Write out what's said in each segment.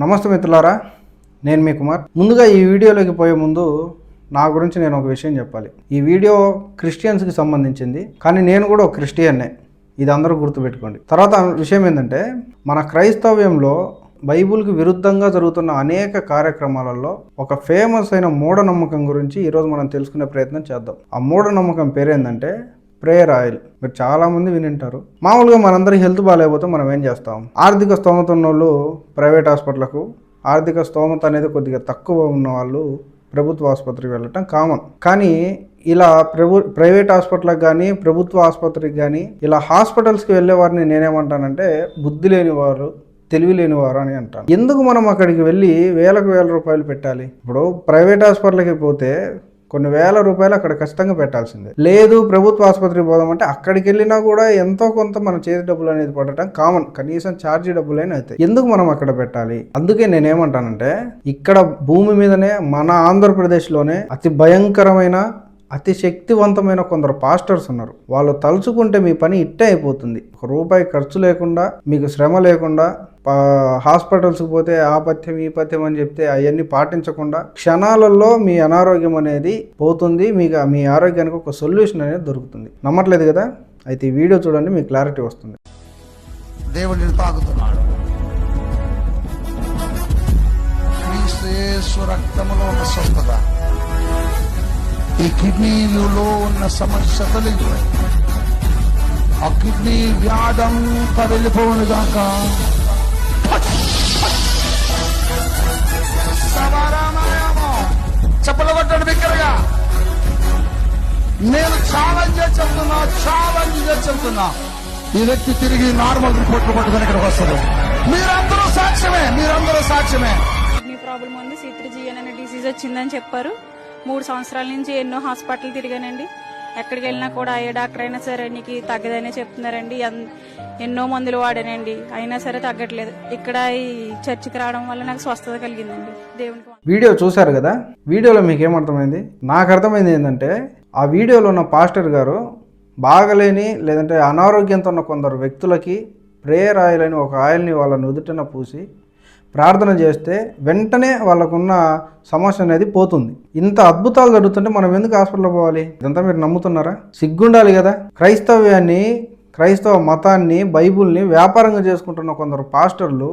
నమస్తే మిత్రులారా నేను మీ కుమార్. ముందుగా ఈ వీడియోలోకి పోయే ముందు నా గురించి నేను ఒక విషయం చెప్పాలి. ఈ వీడియో క్రిస్టియన్స్కి సంబంధించింది కానీ నేను కూడా ఒక క్రిస్టియన్నే. ఇది అందరూ గుర్తుపెట్టుకోండి. తర్వాత విషయం ఏంటంటే మన క్రైస్తవ్యంలో బైబిల్కి విరుద్ధంగా జరుగుతున్న అనేక కార్యక్రమాలలో ఒక ఫేమస్ అయిన మూఢనమ్మకం గురించి ఈరోజు మనం తెలుసుకునే ప్రయత్నం చేద్దాం. ఆ మూఢనమ్మకం పేరేందంటే ప్రేయర్ ఆయిల్. మీరు చాలామంది వినింటారు. మామూలుగా మనందరి హెల్త్ బాగాలేకపోతే మనం ఏం చేస్తాం? ఆర్థిక స్తోమత ఉన్న వాళ్ళు ప్రైవేట్ హాస్పిటల్కు ఆర్థిక స్తోమత అనేది కొద్దిగా తక్కువ ఉన్న వాళ్ళు ప్రభుత్వ ఆసుపత్రికి వెళ్ళటం కామన్. కానీ ఇలా ప్రభు ప్రైవేట్ హాస్పిటల్కి కానీ ప్రభుత్వ ఆసుపత్రికి కానీ ఇలా హాస్పిటల్స్కి వెళ్ళే వారిని నేనేమంటానంటే బుద్ధి లేని వారు తెలివి లేని వారు అని అంటాను. ఎందుకు మనం అక్కడికి వెళ్ళి వేలకు వేల రూపాయలు పెట్టాలి? ఇప్పుడు ప్రైవేట్ హాస్పిటల్కి పోతే కొన్ని వేల రూపాయలు అక్కడ ఖచ్చితంగా పెట్టాల్సిందే. లేదు ప్రభుత్వ ఆసుపత్రికి పోదామంటే అక్కడికి వెళ్ళినా కూడా ఎంతో కొంత మనం చేతి డబ్బులు అనేది పడటం కామన్ కనీసం ఛార్జీ డబ్బులైనా అవుతాయి ఎందుకు మనం అక్కడ పెట్టాలి? అందుకే నేనేమంటానంటే ఇక్కడ భూమి మీదనే మన ఆంధ్రప్రదేశ్లోనే అతి భయంకరమైన అతి శక్తివంతమైన కొందరు పాస్టర్స్ ఉన్నారు. వాళ్ళు తలుచుకుంటే మీ పని ఇట్టే అయిపోతుంది. ఒక రూపాయి ఖర్చు లేకుండా మీకు శ్రమ లేకుండా పా- హాస్పిటల్స్కి పోతే ఆ పథ్యం ఈ పథ్యం అని చెప్తే అవన్నీ పాటించకుండా క్షణాలలో మీ అనారోగ్యం అనేది పోతుంది. మీకు మీ ఆరోగ్యానికి ఒక సొల్యూషన్ అనేది దొరుకుతుంది. నమ్మట్లేదు కదా? అయితే ఈ వీడియో చూడండి మీకు క్లారిటీ వస్తుంది. దేవుడిని తాగుతున్నాడు క్రీస్తు రక్తములో ఉన్న స్వస్థత ఈ కిడ్నీలో ఉన్న సమస్య తొలగి ఆ కిడ్నీ వ్యాధంతా వెళ్ళిపోవును గాక. చెప్పలు కొట్టండి బిక్కరగా నేను ఛాలెంజ్ చెప్తున్నా ఛాలెంజ్ చెప్తున్నా ఈ వ్యక్తి తిరిగి నార్మల్ రిపోర్ట్లు పట్టుకుని ఇక్కడికి వస్తుంది మీరందరూ సాక్ష్యమే మీరందరూ సాక్ష్యమే. కిడ్నీ ప్రాబ్లం ఉంది. సిత్రిజీ అనే డిసీజ్ వచ్చిందని చెప్పారు. మూడు సంవత్సరాల నుంచి ఎన్నో హాస్పిటల్ తిరిగానండి. ఎక్కడికి వెళ్ళినా కూడా ఏ డాక్టర్ అయినా సరే నీకు తగ్గదనే చెప్తున్నారండి. ఎన్- ఎన్నో మందులు వాడానండి. అయినా సరే తగ్గట్లేదు. ఇక్కడ ఈ చర్చికి రావడం వల్ల నాకు స్వస్థత కలిగిందండి. దేవునికి వీడియో చూశారు కదా? వీడియోలో మీకు ఏమర్థమైంది నాకు అర్థమైంది ఏంటంటే ఆ వీడియోలో ఉన్న పాస్టర్ గారు బాగలేని లేదంటే అనారోగ్యంతో ఉన్న కొందరు వ్యక్తులకి ప్రేయర్ ఆయిల్ అని ఒక ఆయిల్ని వాళ్ళ నుదుటన పూసి ప్రార్థన చేస్తే వెంటనే వాళ్ళకున్న సమస్య అనేది పోతుంది. ఇంత అద్భుతాలు జరుగుతుంటే మనం ఎందుకు హాస్పిటల్లో పోవాలి? ఇదంతా మీరు నమ్ముతున్నారా? సిగ్గుండాలి కదా. క్రైస్తవ్యాన్ని క్రైస్తవ మతాన్ని బైబుల్ని వ్యాపారంగా చేసుకుంటున్న కొందరు పాస్టర్లు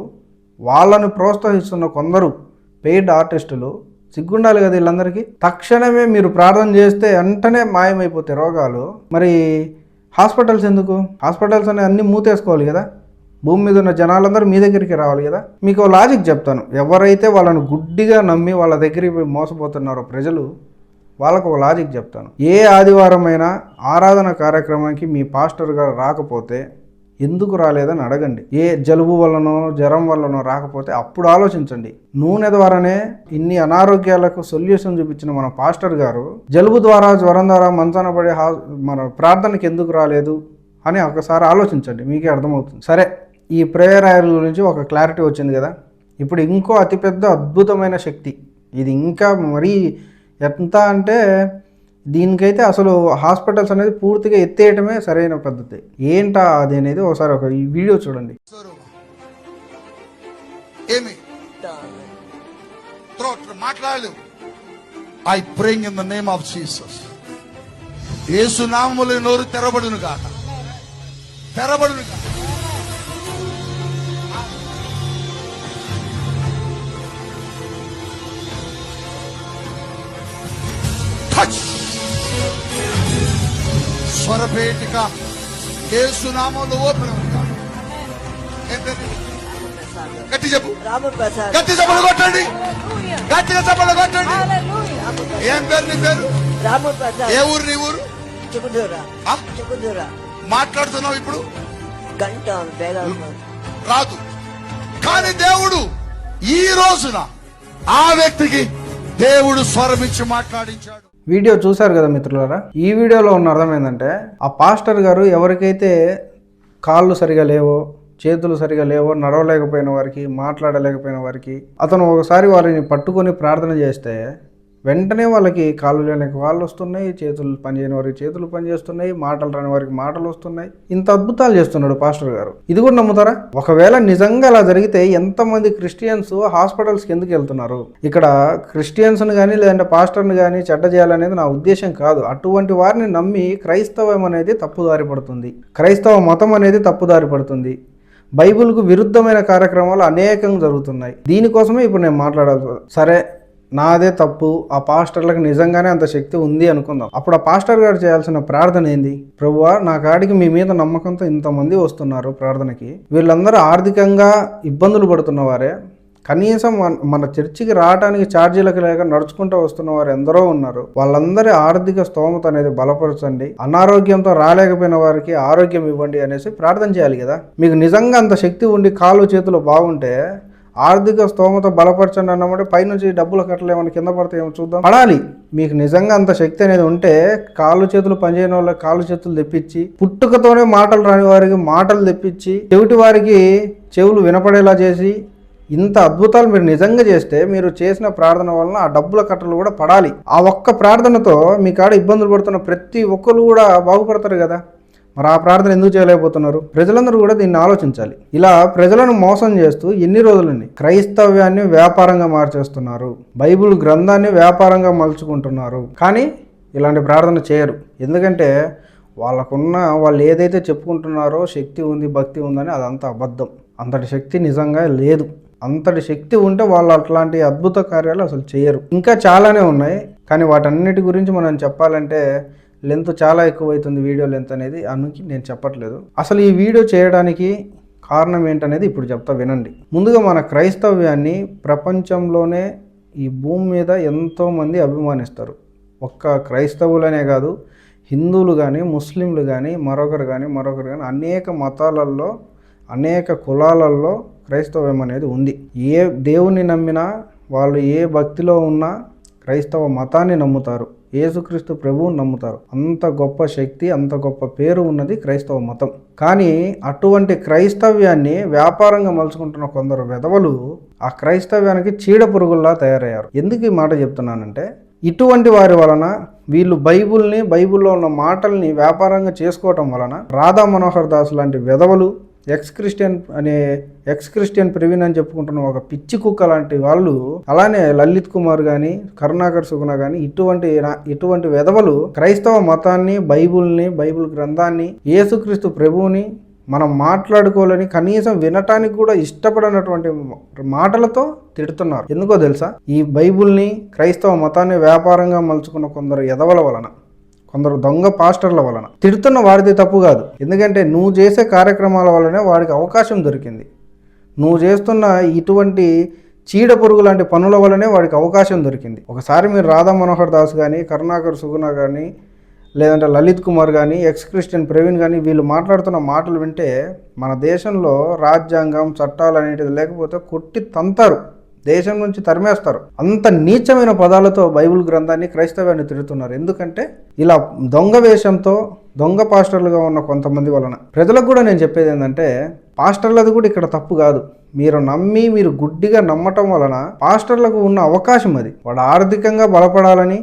వాళ్ళను ప్రోత్సహిస్తున్న కొందరు పెయిడ్ ఆర్టిస్టులు సిగ్గుండాలి కదా వీళ్ళందరికీ? తక్షణమే మీరు ప్రార్థన చేస్తే వెంటనే మాయమైపోతాయి రోగాలు. మరి హాస్పిటల్స్ ఎందుకు? హాస్పిటల్స్ అనే అన్ని మూతేసుకోవాలి కదా. భూమి మీద ఉన్న జనాలందరూ మీ దగ్గరికి రావాలి కదా? మీకు ఓ లాజిక్ చెప్తాను. ఎవరైతే వాళ్ళని గుడ్డిగా నమ్మి వాళ్ళ దగ్గరికి పోయి మోసపోతున్నారో ప్రజలు వాళ్ళకు ఒక లాజిక్ చెప్తాను. ఏ ఆదివారమైనా ఆరాధన కార్యక్రమానికి మీ పాస్టర్ గారు రాకపోతే ఎందుకు రాలేదని అడగండి. ఏ జలుబు వల్లనో జ్వరం వల్లనో రాకపోతే అప్పుడు ఆలోచించండి. నూనె ద్వారానే ఇన్ని అనారోగ్యాలకు సొల్యూషన్ చూపించిన మన పాస్టర్ గారు జలుబు ద్వారా జ్వరం ద్వారా మంచాన పడే హా మన ప్రార్థనకి ఎందుకు రాలేదు అని ఒకసారి ఆలోచించండి. మీకే అర్థమవుతుంది. సరే. ఈ ప్రేయర్ ఆయిల్ గురించి ఒక క్లారిటీ వచ్చింది కదా. ఇప్పుడు ఇంకో అతిపెద్ద అద్భుతమైన శక్తి. ఇది ఇంకా మరీ ఎంత అంటే దీనికైతే అసలు హాస్పిటల్స్ అనేది పూర్తిగా ఎత్తేయటమే సరైన పద్ధతి. ఏంటా అది అనేది ఒకసారి ఒక ఈ వీడియో చూడండి. ఏమి? I praying in the name of Jesus యేసు నామములు నోరు తెరబడును కాక తెరబడును కాక స్వరపేటిక యేసు నామంలో ఓపెన్? గట్టి చెప్పు. గట్టి చెప్పలు కొట్టండి. గట్టిగా చెప్పలు కొట్టండి. ఏం పేరు నీ పేరు? ఏ ఊరు నీ ఊరు? మాట్లాడుతున్నావు ఇప్పుడు? గంట రాదు. కానీ దేవుడు ఈ రోజున ఆ వ్యక్తికి దేవుడు స్వరమిచ్చి మాట్లాడించాడు. వీడియో చూశారు కదా మిత్రులారా? ఈ వీడియోలో ఉన్న అర్థం ఏంటంటే ఆ పాస్టర్ గారు ఎవరికైతే కాళ్ళు సరిగా లేవో చేతులు సరిగా లేవో నడవలేకపోయిన వారికి మాట్లాడలేకపోయిన వారికి అతను ఒకసారి వారిని పట్టుకొని ప్రార్థన చేస్తే వెంటనే వాళ్ళకి కాళ్ళు లేని కాళ్ళు వస్తున్నాయి చేతులు పనిచేయని వారికి చేతులు పనిచేస్తున్నాయి మాటలు రాని వారికి మాటలు వస్తున్నాయి. ఇంత అద్భుతాలు చేస్తున్నాడు పాస్టర్ గారు. ఇది కూడా నమ్ముతారా? ఒకవేళ నిజంగా అలా జరిగితే ఎంతమంది క్రిస్టియన్స్ హాస్పిటల్స్కి ఎందుకు వెళ్తున్నారు? ఇక్కడ క్రిస్టియన్స్ని కానీ లేదంటే పాస్టర్ని కానీ చెడ్డ చేయాలనేది నా ఉద్దేశం కాదు. అటువంటి వారిని నమ్మి క్రైస్తవం అనేది తప్పుదారి పడుతుంది. క్రైస్తవ మతం అనేది తప్పుదారి పడుతుంది. బైబిల్కు విరుద్ధమైన కార్యక్రమాలు అనేకం జరుగుతున్నాయి. దీనికోసమే ఇప్పుడు నేను మాట్లాడాలి. సరే నాదే తప్పు ఆ పాస్టర్లకు నిజంగానే అంత శక్తి ఉంది అనుకుందాం. అప్పుడు ఆ పాస్టర్ గారు చేయాల్సిన ప్రార్థన ఏంది? ప్రభువా నా కాడికి మీ మీద నమ్మకంతో ఇంతమంది వస్తున్నారు ప్రార్థనకి. వీళ్ళందరూ ఆర్థికంగా ఇబ్బందులు పడుతున్నవారే. కనీసం మన- మన చర్చికి రావడానికి ఛార్జీలకు లేక నడుచుకుంటూ వస్తున్న వారు ఎందరో ఉన్నారు. వాళ్ళందరి ఆర్థిక స్తోమత అనేది బలపరచండి. అనారోగ్యంతో రాలేకపోయిన వారికి ఆరోగ్యం ఇవ్వండి అనేసి ప్రార్థన చేయాలి కదా. మీకు నిజంగా అంత శక్తి ఉండి కాలు చేతులు బాగుంటే ఆర్థిక స్తోమత బలపరచండి అన్నమాట. పైనుంచి డబ్బులు కట్టలేమని కింద పడతాయేమో చూద్దాం. పడాలి. మీకు నిజంగా అంత శక్తి అనేది ఉంటే కాళ్ళు చేతులు పనిచేయని వాళ్ళకి కాళ్ళు చేతులు తెప్పించి పుట్టుకతోనే మాటలు రాని వారికి మాటలు తెప్పించి చెవిటి వారికి చెవులు వినపడేలా చేసి ఇంత అద్భుతాలు మీరు నిజంగా చేస్తే మీరు చేసిన ప్రార్థన వలన ఆ డబ్బుల కట్టలు కూడా పడాలి. ఆ ఒక్క ప్రార్థనతో మీ కాడ ఇబ్బందులు పడుతున్న ప్రతి ఒక్కరు కూడా బాగుపడతారు కదా. మరి ఆ ప్రార్థన ఎందుకు చేయలేకపోతున్నారు? ప్రజలందరూ కూడా దీన్ని ఆలోచించాలి. ఇలా ప్రజలను మోసం చేస్తూ ఎన్ని రోజులని క్రైస్తవ్యాన్ని వ్యాపారంగా మార్చేస్తున్నారు. బైబిల్ గ్రంథాన్ని వ్యాపారంగా మలుచుకుంటున్నారు. కానీ ఇలాంటి ప్రార్థన చేయరు. ఎందుకంటే వాళ్ళకున్న వాళ్ళు ఏదైతే చెప్పుకుంటున్నారో శక్తి ఉంది భక్తి ఉందని అదంతా అబద్ధం. అంతటి శక్తి నిజంగా లేదు. అంతటి శక్తి ఉంటే వాళ్ళు అట్లాంటి అద్భుత కార్యాలు అసలు చేయరు. ఇంకా చాలానే ఉన్నాయి. కానీ వాటన్నిటి గురించి మనం చెప్పాలంటే లెంత్ చాలా ఎక్కువైతుంది వీడియో లెంత్ అనేది. అందుకే నేను చెప్పట్లేదు. అసలు ఈ వీడియో చేయడానికి కారణం ఏంటనేది ఇప్పుడు చెప్తా వినండి. ముందుగా మన క్రైస్తవ్యాన్ని ప్రపంచంలోనే ఈ భూమి మీద ఎంతోమంది అభిమానిస్తారు. ఒక్క క్రైస్తవులనే కాదు హిందువులు కానీ ముస్లింలు కానీ మరొకరు కానీ మరొకరు కానీ అనేక మతాలలో అనేక కులాలలో క్రైస్తవ్యం అనేది ఉంది. ఏ దేవుణ్ణి నమ్మినా వాళ్ళు ఏ భక్తిలో ఉన్నా క్రైస్తవ మతాన్ని నమ్ముతారు. యేసుక్రీస్తు ప్రభువుని నమ్ముతారు. అంత గొప్ప శక్తి అంత గొప్ప పేరు ఉన్నది క్రైస్తవ మతం. కానీ అటువంటి క్రైస్తవ్యాన్ని వ్యాపారంగా మలుచుకుంటున్న కొందరు వెధవలు ఆ క్రైస్తవ్యానికి చీడ పురుగుల్లా తయారయ్యారు. ఎందుకు ఈ మాట చెప్తున్నానంటే ఇటువంటి వారి వలన వీళ్ళు బైబుల్ని బైబిల్లో ఉన్న మాటల్ని వ్యాపారంగా చేసుకోవటం వలన రాధా మనోహర్ దాస్ లాంటి వెధవలు ఎక్స్ క్రిస్టియన్ అనే ఎక్స్ క్రిస్టియన్ ప్రవీణ్ అని చెప్పుకుంటున్న ఒక పిచ్చి కుక్క లాంటి వాళ్ళు అలానే లలిత్ కుమార్ కానీ కరుణాకర్ సుగుణ కానీ ఇటువంటి ఇటువంటి వెధవలు క్రైస్తవ మతాన్ని బైబుల్ని బైబిల్ గ్రంథాన్ని యేసుక్రీస్తు ప్రభువుని మనం మాట్లాడుకోవాలని కనీసం వినటానికి కూడా ఇష్టపడనటువంటి మాటలతో తిడుతున్నారు. ఎందుకో తెలుసా? ఈ బైబుల్ని క్రైస్తవ మతాన్ని వ్యాపారంగా మలుచుకున్న కొందరు ఎదవల వలన. కొందరు దొంగ పాస్టర్ల వలన. తిడుతున్న వారిది తప్పు కాదు. ఎందుకంటే నువ్వు చేసే కార్యక్రమాల వల్లనే వాడికి అవకాశం దొరికింది. నువ్వు చేస్తున్న ఇటువంటి చీడ పురుగు లాంటి పనుల వల్లనే వాడికి అవకాశం దొరికింది. ఒకసారి మీరు రాధా మనోహర్ దాస్ కానీ కరుణాకర్ సుగుణ కానీ లేదంటే లలిత్ కుమార్ కానీ ఎక్స్ క్రిస్టియన్ ప్రవీణ్ కానీ వీళ్ళు మాట్లాడుతున్న మాటలు వింటే మన దేశంలో రాజ్యాంగం చట్టాలు అనేటిది లేకపోతే కొట్టి తంతారు. దేశం నుంచి తరిమేస్తారు. అంత నీచమైన పదాలతో బైబిల్ గ్రంథాన్ని క్రైస్తవాన్ని తిడుతున్నారు. ఎందుకంటే ఇలా దొంగ వేషంతో దొంగ పాస్టర్లుగా ఉన్న కొంతమంది వలన. ప్రజలకు కూడా నేను చెప్పేది ఏంటంటే పాస్టర్లది కూడా ఇక్కడ తప్పు కాదు. మీరు నమ్మి మీరు గుడ్డిగా నమ్మటం వలన పాస్టర్లకు ఉన్న అవకాశం అది. వాడు ఆర్థికంగా బలపడాలని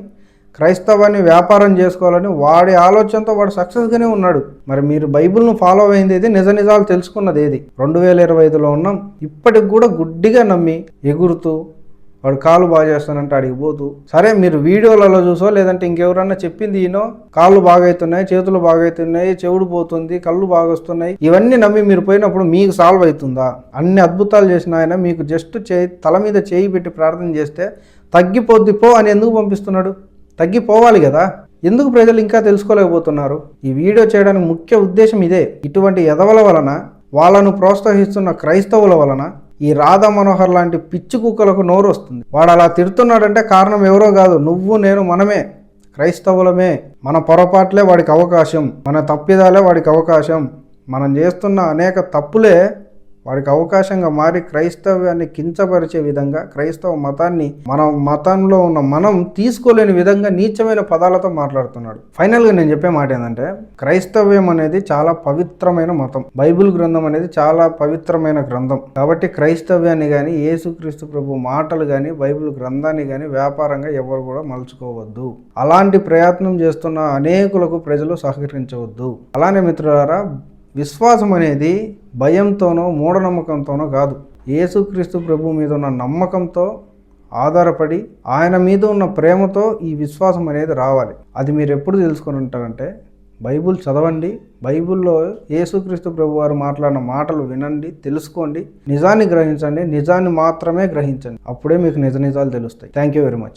క్రైస్తవాన్ని వ్యాపారం చేసుకోవాలని వాడి ఆలోచనతో వాడు సక్సెస్గానే ఉన్నాడు. మరి మీరు బైబిల్ను ఫాలో అయింది ఏది? నిజ నిజాలు తెలుసుకున్నది ఏది? రెండు వేల ఇరవై ఐదులో ఉన్నాం. ఇప్పటికి కూడా గుడ్డిగా నమ్మి ఎగురుతూ వాడు కాలు బాగా చేస్తానంటే అడిగి పోతూ సరే మీరు వీడియోలలో చూసో లేదంటే ఇంకెవరన్నా చెప్పింది ఈయనో కాళ్ళు బాగవుతున్నాయి చేతులు బాగవుతున్నాయి చెవుడు పోతుంది కళ్ళు బాగా వస్తున్నాయి. ఇవన్నీ నమ్మి మీరు పోయినప్పుడు మీకు సాల్వ్ అవుతుందా? అన్ని అద్భుతాలు చేసిన ఆయన మీకు జస్ట్ చేయి తల మీద చేయి పెట్టి ప్రార్థన చేస్తే తగ్గిపోద్ది పో అని ఎందుకు పంపిస్తున్నాడు? తగ్గిపోవాలి కదా? ఎందుకు ప్రజలు ఇంకా తెలుసుకోలేకపోతున్నారు? ఈ వీడియో చేయడానికి ముఖ్య ఉద్దేశం ఇదే. ఇటువంటి ఎదవల వలన వాళ్ళను ప్రోత్సహిస్తున్న క్రైస్తవుల వలన ఈ రాధా మనోహర్ లాంటి పిచ్చి కుక్కలకు నోరు వస్తుంది. వాడు అలా తిడుతున్నాడంటే కారణం ఎవరో కాదు. నువ్వు నేను మనమే. క్రైస్తవులమే. మన పొరపాట్లే వాడికి అవకాశం. మన తప్పిదాలే వాడికి అవకాశం. మనం చేస్తున్న అనేక తప్పులే వాడికి అవకాశంగా మారి క్రైస్తవ్యాన్ని కించపరిచే విధంగా క్రైస్తవ మతాన్ని మన మతంలో ఉన్న మనం తీసుకోలేని విధంగా నీచమైన పదాలతో మాట్లాడుతున్నాడు. ఫైనల్గా నేను చెప్పే మాట ఏంటంటే క్రైస్తవ్యం అనేది చాలా పవిత్రమైన మతం. బైబిల్ గ్రంథం అనేది చాలా పవిత్రమైన గ్రంథం. కాబట్టి క్రైస్తవ్యాన్ని కానీ యేసుక్రీస్తు ప్రభు మాటలు కానీ బైబిల్ గ్రంథాన్ని కానీ వ్యాపారంగా ఎవరు కూడా మలుచుకోవద్దు. అలాంటి ప్రయత్నం చేస్తున్న అనేకులకు ప్రజలు సహకరించవద్దు. అలానే మిత్రులారా విశ్వాసం అనేది భయంతోనో మూఢనమ్మకంతోనో కాదు. యేసుక్రీస్తు ప్రభు మీద ఉన్న నమ్మకంతో ఆధారపడి ఆయన మీద ఉన్న ప్రేమతో ఈ విశ్వాసం అనేది రావాలి. అది మీరు ఎప్పుడు తెలుసుకొని ఉంటారంటే బైబుల్ చదవండి బైబిల్లో యేసుక్రీస్తు ప్రభు వారు మాట్లాడిన మాటలు వినండి తెలుసుకోండి నిజాన్ని గ్రహించండి నిజాన్ని మాత్రమే గ్రహించండి. అప్పుడే మీకు నిజ నిజాలు తెలుస్తాయి. Thank you very much